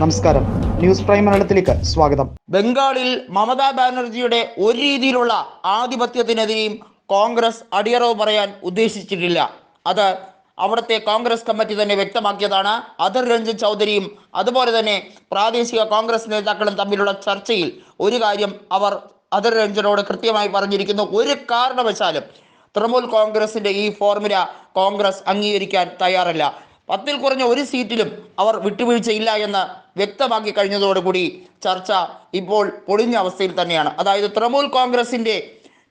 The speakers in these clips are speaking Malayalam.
നമസ്കാരം. ന്യൂസ് പ്രൈം മലയാളത്തിലേക്ക് സ്വാഗതം. ബംഗാളിൽ മമതാ ബാനർജിയുടെ ഒരു രീതിയിലുള്ള ആധിപത്യത്തിനെതിരെയും കോൺഗ്രസ് അടിയറവ് പറയാൻ ഉദ്ദേശിച്ചിട്ടില്ല. അത് അവിടുത്തെ കോൺഗ്രസ് കമ്മിറ്റി തന്നെ വ്യക്തമാക്കിയതാണ്. അധർ രഞ്ജൻ ചൗധരിയും അതുപോലെ തന്നെ പ്രാദേശിക കോൺഗ്രസ് നേതാക്കളും തമ്മിലുള്ള ചർച്ചയിൽ ഒരു കാര്യം അവർ അധർ രഞ്ജനോട് കൃത്യമായി പറഞ്ഞിരിക്കുന്നു. ഒരു കാരണവശാലും തൃണമൂൽ കോൺഗ്രസിന്റെ ഈ ഫോർമുല കോൺഗ്രസ് അംഗീകരിക്കാൻ തയ്യാറല്ല. പത്തിൽ കുറഞ്ഞ ഒരു സീറ്റിലും അവർ വിട്ടുവീഴ്ചയില്ല എന്ന് വ്യക്തമാക്കി കഴിഞ്ഞതോടുകൂടി ചർച്ച ഇപ്പോൾ പൊളിഞ്ഞ അവസ്ഥയിൽ തന്നെയാണ്. അതായത് തൃണമൂൽ കോൺഗ്രസിന്റെ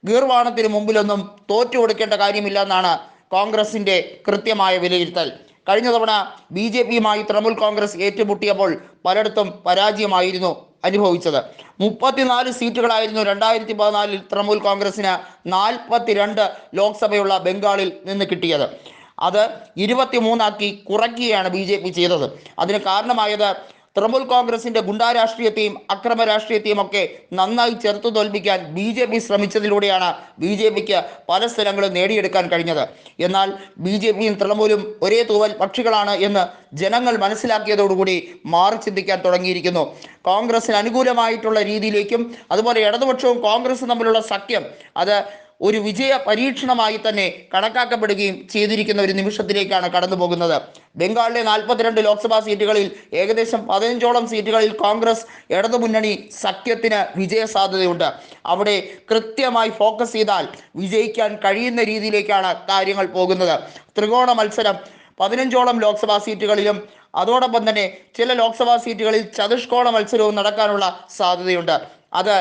ഗീർവാണത്തിന് മുമ്പിലൊന്നും തോറ്റു കൊടുക്കേണ്ട കാര്യമില്ല എന്നാണ് കോൺഗ്രസിന്റെ കൃത്യമായ വിലയിരുത്തൽ. കഴിഞ്ഞ തവണ ബി ജെ പിയുമായി തൃണമൂൽ കോൺഗ്രസ് ഏറ്റുമുട്ടിയപ്പോൾ പലയിടത്തും പരാജയമായിരുന്നു അനുഭവിച്ചത്. മുപ്പത്തിനാല് സീറ്റുകളായിരുന്നു രണ്ടായിരത്തി പതിനാലിൽ തൃണമൂൽ കോൺഗ്രസിന് നാൽപ്പത്തിരണ്ട് ലോക്സഭയുള്ള ബംഗാളിൽ നിന്ന് കിട്ടിയത്. അത് ഇരുപത്തിമൂന്നാക്കി കുറയ്ക്കുകയാണ് ബി ജെ പി ചെയ്തത്. അതിന് കാരണമായത് തൃണമൂൽ കോൺഗ്രസിന്റെ ഗുണ്ടാ രാഷ്ട്രീയത്തെയും അക്രമ രാഷ്ട്രീയത്തെയും ഒക്കെ നന്നായി ചെറുത്തു തോൽപ്പിക്കാൻ ബി ജെ പി ശ്രമിച്ചതിലൂടെയാണ് ബി ജെ പിക്ക് പല സ്ഥലങ്ങളും നേടിയെടുക്കാൻ കഴിഞ്ഞത്. എന്നാൽ ബി ജെ പിയും തൃണമൂലും ഒരേ തൂവൽ പക്ഷികളാണ് എന്ന് ജനങ്ങൾ മനസ്സിലാക്കിയതോടുകൂടി മാറി ചിന്തിക്കാൻ തുടങ്ങിയിരിക്കുന്നു. കോൺഗ്രസിന് അനുകൂലമായിട്ടുള്ള രീതിയിലേക്കും അതുപോലെ ഇടതുപക്ഷവും കോൺഗ്രസും തമ്മിലുള്ള സഖ്യം അത് ഒരു വിജയ പരീക്ഷണമായി തന്നെ കണക്കാക്കപ്പെടുകയും ചെയ്തിരിക്കുന്ന ഒരു നിമിഷത്തിലേക്കാണ് കടന്നു പോകുന്നത്. ബംഗാളിലെ നാൽപ്പത്തിരണ്ട് ലോക്സഭാ സീറ്റുകളിൽ ഏകദേശം പതിനഞ്ചോളം സീറ്റുകളിൽ കോൺഗ്രസ് ഇടതുമുന്നണി സഖ്യത്തിന് വിജയ സാധ്യതയുണ്ട്. അവിടെ കൃത്യമായി ഫോക്കസ് ചെയ്താൽ വിജയിക്കാൻ കഴിയുന്ന രീതിയിലേക്കാണ് കാര്യങ്ങൾ പോകുന്നത്. ത്രികോണ മത്സരം പതിനഞ്ചോളം ലോക്സഭാ സീറ്റുകളിലും അതോടൊപ്പം തന്നെ ചില ലോക്സഭാ സീറ്റുകളിൽ ചതുഷ്കോണ മത്സരവും നടക്കാനുള്ള സാധ്യതയുണ്ട്. അത്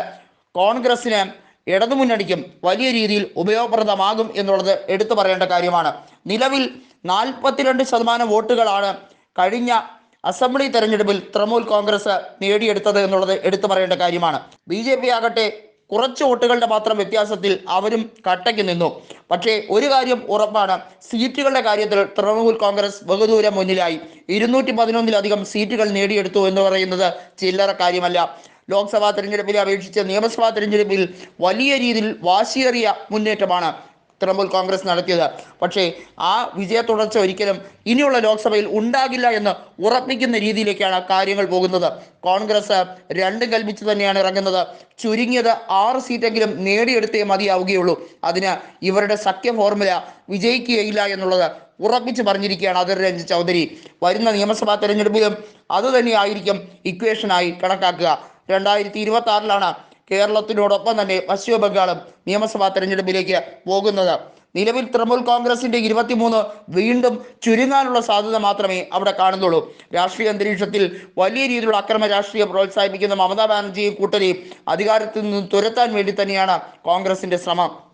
കോൺഗ്രസിന് ഇടതുമുന്നണിക്കും വലിയ രീതിയിൽ ഉപയോഗപ്രദമാകും എന്നുള്ളത് എടുത്തു പറയേണ്ട കാര്യമാണ്. നിലവിൽ നാൽപ്പത്തിരണ്ട് ശതമാനം വോട്ടുകളാണ് കഴിഞ്ഞ അസംബ്ലി തെരഞ്ഞെടുപ്പിൽ തൃണമൂൽ കോൺഗ്രസ് നേടിയെടുത്തത് എന്നുള്ളത് എടുത്തു പറയേണ്ട കാര്യമാണ്. ബി ജെ പി ആകട്ടെ കുറച്ച് വോട്ടുകളുടെ മാത്രം വ്യത്യാസത്തിൽ അവരും കട്ടയ്ക്ക് നിന്നു. പക്ഷേ ഒരു കാര്യം ഉറപ്പാണ് സീറ്റുകളുടെ കാര്യത്തിൽ തൃണമൂൽ കോൺഗ്രസ് ബഹുദൂരം മുന്നിലായി. ഇരുന്നൂറ്റി പതിനൊന്നിലധികം സീറ്റുകൾ നേടിയെടുത്തു എന്ന് പറയുന്നത് ചില്ലറ കാര്യമല്ല. ലോക്സഭാ തെരഞ്ഞെടുപ്പിനെ അപേക്ഷിച്ച് നിയമസഭാ തെരഞ്ഞെടുപ്പിൽ വലിയ രീതിയിൽ വാശിയേറിയ മുന്നേറ്റമാണ് തൃണമൂൽ കോൺഗ്രസ് നടത്തിയത്. പക്ഷേ ആ വിജയ തുടർച്ച ഒരിക്കലും ഇനിയുള്ള ലോക്സഭയിൽ ഉണ്ടാകില്ല എന്ന് ഉറപ്പിക്കുന്ന രീതിയിലേക്കാണ് കാര്യങ്ങൾ പോകുന്നത്. കോൺഗ്രസ് രണ്ടും കൽപ്പിച്ച് തന്നെയാണ് ഇറങ്ങുന്നത്. ചുരുങ്ങിയത് ആറ് സീറ്റെങ്കിലും നേടിയെടുത്തേ മതിയാവുകയുള്ളൂ. അതിന് ഇവരുടെ സഖ്യ ഫോർമുല വിജയിക്കുകയില്ല എന്നുള്ളത് ഉറപ്പിച്ച് പറഞ്ഞിരിക്കുകയാണ് അതിർ രഞ്ജിത് ചൗധരി. വരുന്ന നിയമസഭാ തെരഞ്ഞെടുപ്പിലും അതുതന്നെയായിരിക്കും ഇക്വേഷനായി കണക്കാക്കുക. രണ്ടായിരത്തി ഇരുപത്തി ആറിലാണ് കേരളത്തിനോടൊപ്പം തന്നെ പശ്ചിമബംഗാളും നിയമസഭാ തെരഞ്ഞെടുപ്പിലേക്ക് പോകുന്നത്. നിലവിൽ തൃണമൂൽ കോൺഗ്രസിന്റെ ഇരുപത്തിമൂന്ന് വീണ്ടും ചുരുങ്ങാനുള്ള സാധ്യത മാത്രമേ അവിടെ കാണുന്നുള്ളൂ. രാഷ്ട്രീയ അന്തരീക്ഷത്തിൽ വലിയ രീതിയിലുള്ള അക്രമ രാഷ്ട്രീയം പ്രോത്സാഹിപ്പിക്കുന്ന മമതാ ബാനർജിയും കൂട്ടരെയും അധികാരത്തിൽ നിന്ന് തുരത്താൻ വേണ്ടി തന്നെയാണ് കോൺഗ്രസിന്റെ ശ്രമം.